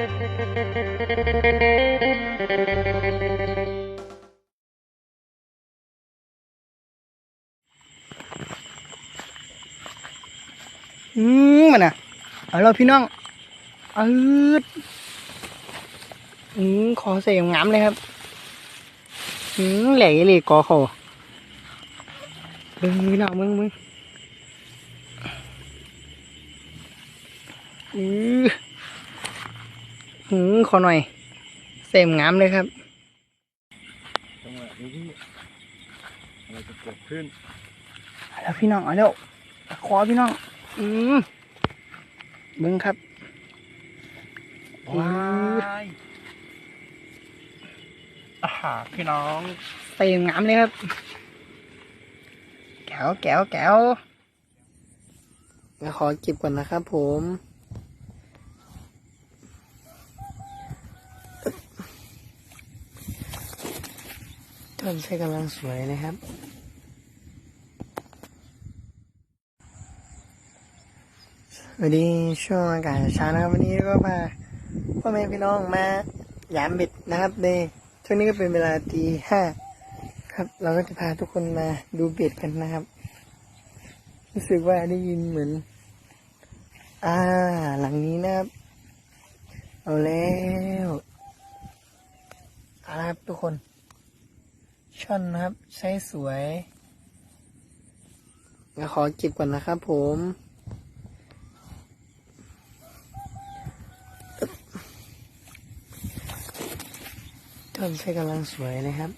อืมมันอะเอาเราพี่น้องอืดอืมขอเสียงงามเลยครับ อืมแหลกอีหลีกอคอมึงมึงน้องมึงมึงอือ หืมขอหน่อย เสียงงามเลยครับจังหวะนี้ที่อะไรจะเกิดขึ้นเอาแล้วพี่น้องเอาแล้วขอพี่น้อง อืมมึงครับว้ายอาหาพี่น้องเต็มงามเลยครับ แก้วแก้วแก้วแล้วขอเก็บก่อนนะครับผม ต้นใช้กำลังสวยนะครับ สวัสดีช่วงอากาศเช้านะครับ วันนี้ก็พาพ่อแม่พี่น้องมายามเบ็ดนะครับในช่วงนี้ก็เป็นเวลาตีห้าครับ เราก็จะพาทุกคนมาดูเบ็ดกันนะครับ รู้สึกว่าได้ยินเหมือน อ่า หลังนี้นะครับ เอาแล้วเอาละครับทุกคน ช่อนนะครับ ใช้สวยงั้นขอเก็บก่อนนะครับผมต้นใช้กำลังสวยเลยครับ